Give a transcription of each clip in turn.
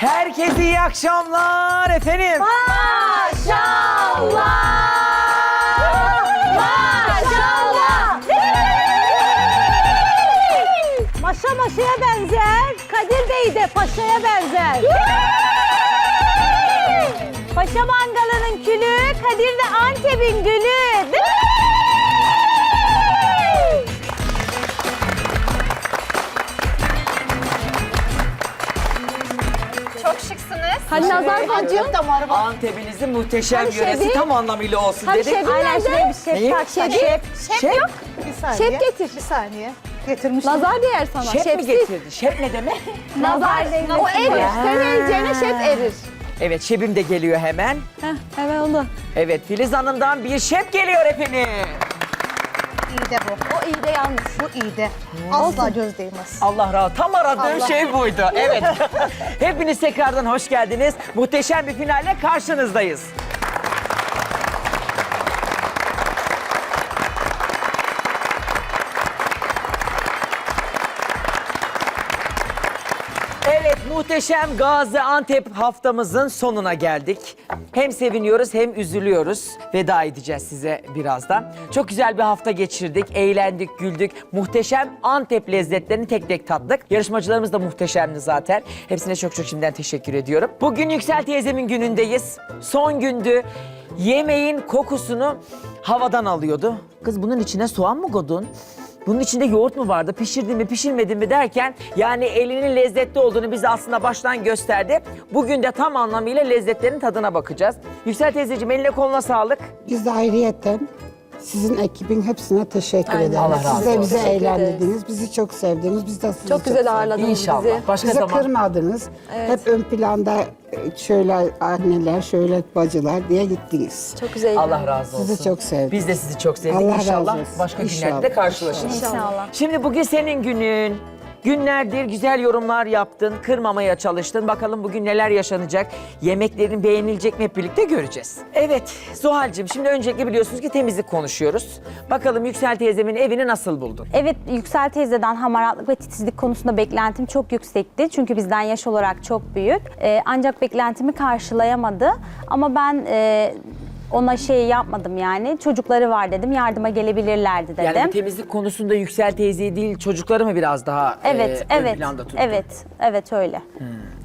Herkese iyi akşamlar efendim. Maşallah! Maşallah! Maşa maşaya benzer, Kadir Bey de paşaya benzer. Paşa mangalının külü, Kadir de Antep'in gülü. Boncuğu? Antep'inizin muhteşem Hani yöresi şebi? tam anlamıyla olsun Hani dedik. şebi nerede? Bir şef Neyi? tak, tak, Şef. şef. Şef, Bir saniye. Şef getir. Bir saniye. Getirmiştim. Nazar değer sana. şef mi Şefsiz. getirdi? Şef ne demek? Nazar. O erir. Sen ereceğine şef erir. Evet şefim de geliyor hemen. Heh, hemen oldu. Evet Filiz Hanım'dan bir şef geliyor efendim. İyi de bu. O iyi de yalnız. Bu iyi de. Asla göz değmez. Allah razı Tam aradığım Allah. şey buydu. Evet. Hepiniz tekrardan hoş geldiniz. Muhteşem bir finalle karşınızdayız. Evet muhteşem Gaziantep haftamızın sonuna geldik. Hem seviniyoruz hem üzülüyoruz. Veda edeceğiz size birazdan. Çok güzel bir hafta geçirdik. Eğlendik, güldük. Muhteşem Antep lezzetlerini tek tek tattık. Yarışmacılarımız da muhteşemdi zaten. Hepsine çok çok şimdiden teşekkür ediyorum. Bugün Yüksel teyzemin günündeyiz. Son gündü. Yemeğin kokusunu havadan alıyordu. Kız bunun içine soğan mı koydun? Bunun içinde yoğurt mu vardı? Pişirdi mi, pişirmedi mi derken yani elinin lezzetli olduğunu bize aslında baştan gösterdi. Bugün de tam anlamıyla lezzetlerin tadına bakacağız. Yüksel teyzeciğim eline koluna sağlık. Biz de ayrıyeten sizin ekibin hepsine teşekkür ederiz. Allah razı Siz de olsun. bizi Teşekkür eğlendirdiniz, bizi çok sevdiniz, biz de sizi Çok güzel sevdik. ağırladınız İnşallah. bizi. Başka Bizi zaman. kırmadınız. Hep ön planda e, şöyle anneler, şöyle bacılar diye gittiniz. Çok güzel. Allah razı olsun. Sizi çok sevdik. Biz de sizi çok sevdik. Allah razı İnşallah olsun. başka İnşallah. günlerde de karşılaşırız. İnşallah. Şimdi bugün senin günün. Günlerdir güzel yorumlar yaptın, kırmamaya çalıştın. Bakalım bugün neler yaşanacak? Yemeklerin beğenilecek mi hep birlikte göreceğiz. Evet Zuhal'cığım şimdi öncelikle biliyorsunuz ki temizlik konuşuyoruz. Bakalım Yüksel teyzemin evini nasıl buldun? Evet Yüksel teyzeden hamaratlık ve titizlik konusunda beklentim çok yüksekti. Çünkü bizden yaş olarak çok büyük. Ee, ancak beklentimi karşılayamadı. Ama ben e, ona şey yapmadım yani. Çocukları var dedim yardıma gelebilirlerdi dedim. Yani temizlik konusunda Yüksel teyzeyi değil çocukları mı biraz daha evet, e, ön evet, planda tuttun? evet, evet öyle.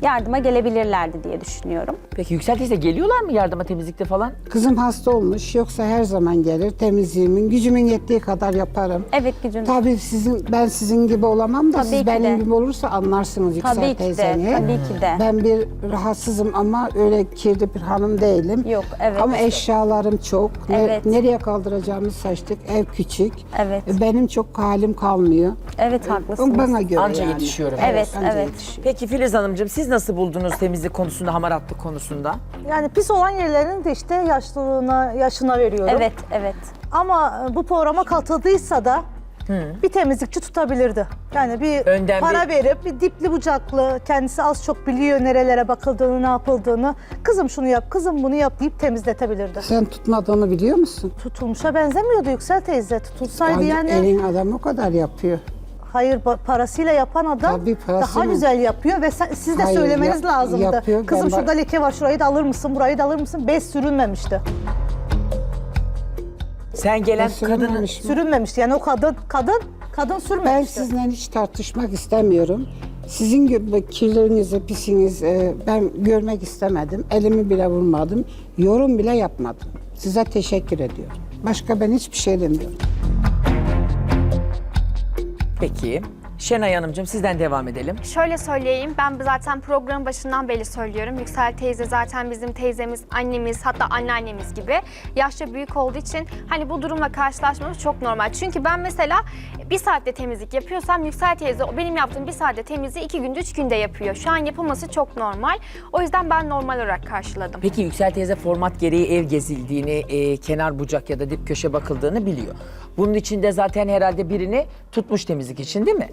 Yardıma gelebilirlerdi diye düşünüyorum. Peki Yüksel teyze geliyorlar mı yardıma temizlikte falan? Kızım hasta olmuş, yoksa her zaman gelir. Temizliğimin, gücümün yettiği kadar yaparım. Evet gücün. Tabii sizin, ben sizin gibi olamam da Tabii siz benim de. gibi olursa anlarsınız Yüksel Tabii ki de, teyzeni. tabii ki de. Ben bir rahatsızım ama öyle kirli bir hanım değilim. Yok, evet. Ama eşyalarım çok. Ne- Evet. nereye kaldıracağımızı seçtik. Ev küçük. Evet. Benim çok halim kalmıyor. Evet haklısınız. Bana göre Anca yani. yetişiyorum. Evet, anca evet. yetişiyor. Peki Filiz Hanımcığım siz nasıl buldunuz temizlik konusunda, hamaratlık konusunda? Yani pis olan yerlerin de işte yaşlılığına, yaşına veriyorum. Evet, evet. Ama bu programa katıldıysa da bir temizlikçi tutabilirdi. Yani bir Önden para bir- verip bir dipli bucaklı kendisi az çok biliyor nerelere bakıldığını, ne yapıldığını. Kızım şunu yap, kızım bunu yap deyip temizletebilirdi. Sen tutmadığını biliyor musun? Tutulmuşa benzemiyordu Yüksel teyze. Tutulsaydı Yani yani, elin adamı o kadar yapıyor. hayır ba- parasıyla yapan adam Tabii, parası daha mı? güzel yapıyor ve sen- siz de Hayır, söylemeniz yap- lazımdı. yapıyor. Ben Kızım bak- şurada leke var şurayı da alır mısın, burayı da alır mısın? Bez sürünmemişti. Sen gelen kadının... olmamış mı? Sürünmemişti. Yani o kadın, kadın, kadın Ben sürmemişti. sizinle hiç tartışmak istemiyorum. Sizin gibi kirlerinizi, pisiniz e, ben görmek istemedim. Elimi bile vurmadım. Yorum bile yapmadım. Size teşekkür ediyorum. Başka ben hiçbir şey demiyorum. Peki. Şenay Hanımcığım sizden devam edelim. Şöyle söyleyeyim, ben zaten programın başından beri söylüyorum. Yüksel teyze zaten bizim teyzemiz, annemiz, hatta anneannemiz gibi. Yaşça büyük olduğu için hani bu durumla karşılaşmamız çok normal. Çünkü ben mesela bir saatte temizlik yapıyorsam Yüksel teyze benim yaptığım bir saatte temizliği iki günde, üç günde yapıyor. Şu an yapılması çok normal. O yüzden ben normal olarak karşıladım. Peki Yüksel teyze format gereği ev gezildiğini, e, kenar bucak ya da dip köşe bakıldığını biliyor. Bunun içinde zaten herhalde birini tutmuş temizlik için değil mi?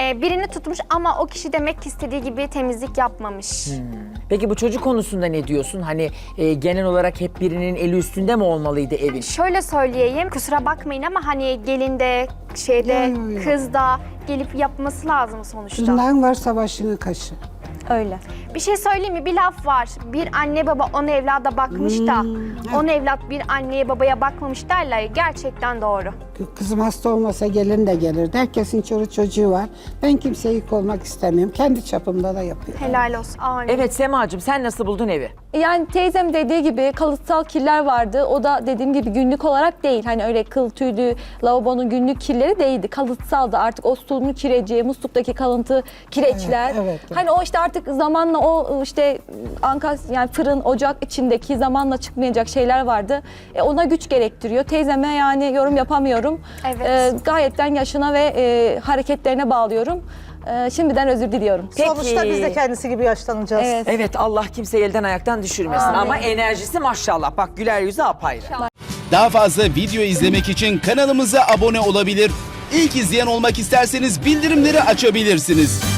Ee, birini tutmuş ama o kişi demek ki istediği gibi temizlik yapmamış. Peki bu çocuk konusunda ne diyorsun? Hani e, genel olarak hep birinin eli üstünde mi olmalıydı evin? Şöyle söyleyeyim, kusura bakmayın ama hani gelinde, şeyde, Yo, yo, yo. kızda gelip yapması lazım sonuçta. Tırnağın varsa başını kaşı. Öyle. Bir şey söyleyeyim mi? Bir laf var. Bir anne baba on evlada bakmış da Hmm, on evlat bir anneye babaya bakmamış derler. ya, Gerçekten doğru. Kızım hasta olmasa gelin de gelirdi. Herkesin çocuğu çocuğu var. Ben kimseye yük olmak istemiyorum. Kendi çapımda da yapıyorum. Helal olsun. Amin. Evet Semacığım sen nasıl buldun evi? Yani teyzem dediği gibi kalıtsal kirler vardı. O da dediğim gibi günlük olarak değil. Hani öyle kıl tüydü, lavabonun günlük kirleri değildi. Kalıtsaldı. Artık o stulun kireci, musluktaki kalıntı kireçler. Evet, evet, evet. Hani o işte artık zamanla o işte ankas yani fırın, ocak içindeki zamanla çıkmayacak şeyler vardı. E, ona güç gerektiriyor. Teyzeme yani yorum yapamıyorum. Evet. E, gayetten yaşına ve e, hareketlerine bağlıyorum. E, şimdiden özür diliyorum. Peki. Sonuçta biz de kendisi gibi yaşlanacağız. Evet. Evet Allah kimseyi elden ayaktan düşürmesin ama enerjisi maşallah. Bak güler yüzü apayrı. Daha fazla video izlemek için kanalımıza abone olabilir. İlk izleyen olmak isterseniz bildirimleri açabilirsiniz.